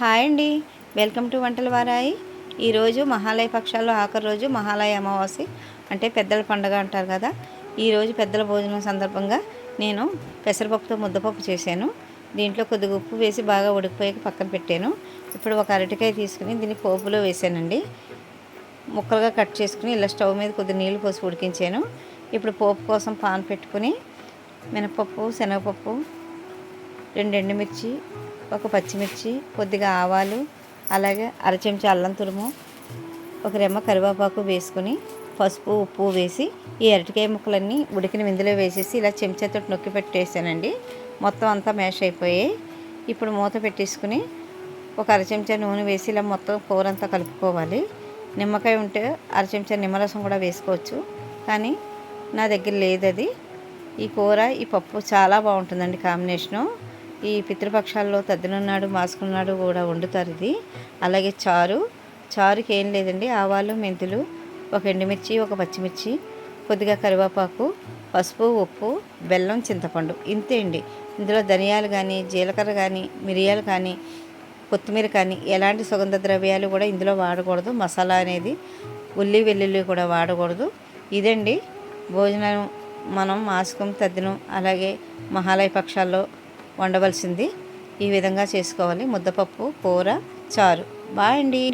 Hi అండి. Welcome to వంటల వారాయి. ఈరోజు మహాలయ పక్షాల్లో ఆఖరి రోజు మహాలయ అమావాస్య అంటే పెద్దల పండుగ అంటారు కదా. ఈరోజు పెద్దల భోజనం సందర్భంగా నేను పెసరపప్పుతో ముద్దపప్పు చేశాను. దీంట్లో కొద్దిగా ఉప్పు వేసి బాగా ఉడికిపోయాక పక్కన పెట్టాను. ఇప్పుడు ఒక అరటికాయ తీసుకుని దీన్ని పోపులో వేసానండి ముక్కలుగా కట్ చేసుకుని ఇలా స్టవ్ మీద కొద్దిగా నీళ్ళు పోసి ఉడికించాను. ఇప్పుడు పోపు కోసం పాన్ పెట్టుకుని మినపప్పు శనగపప్పు రెండు ఎండుమిర్చి ఒక పచ్చిమిర్చి కొద్దిగా ఆవాలు అలాగే అర చెంచా అల్లం తురుము ఒక రెమ్మ కరివేపాకు వేసుకొని పసుపు ఉప్పు వేసి ఈ అరటికాయ ముక్కలన్నీ ఉడికిన విందులో వేసేసి ఇలా చెంచాతో నొక్కి పెట్టేసానండి. మొత్తం అంతా మ్యాష్ అయిపోయాయి. ఇప్పుడు మూత పెట్టేసుకుని ఒక అర చెంచా నూనె వేసి ఇలా మొత్తం కూర అంతా కలుపుకోవాలి. నిమ్మకాయ ఉంటే అర చెంచా నిమ్మరసం కూడా వేసుకోవచ్చు. కానీ నా దగ్గర లేదు అది ఈ కూర ఈ పప్పు చాలా బాగుంటుందండి కాంబినేషను. ఈ పితృపక్షాల్లో తద్దినున్నాడు మాసుకున్నాడు కూడా వండుతారు ఇది. అలాగే చారు. చారుకి ఏం లేదండి. ఆవాలు మెంతులు ఒక ఎండుమిర్చి ఒక పచ్చిమిర్చి కొద్దిగా కరివేపాకు పసుపు ఉప్పు బెల్లం చింతపండు. ఇంతే అండి. ఇందులో ధనియాలు కానీ జీలకర్ర కానీ మిరియాలు కానీ కొత్తిమీర కానీ ఎలాంటి సుగంధ ద్రవ్యాలు కూడా ఇందులో వాడకూడదు. మసాలా అనేది ఉల్లి వెల్లుల్లి కూడా వాడకూడదు. ఇదండి. భోజనం మనం మాసుకం తద్దినం అలాగే మహాలయ పక్షాల్లో వండవలసింది. ఈ విధంగా చేసుకోవాలి. ముద్దపప్పు కూర చారు. బాయ్ అండి.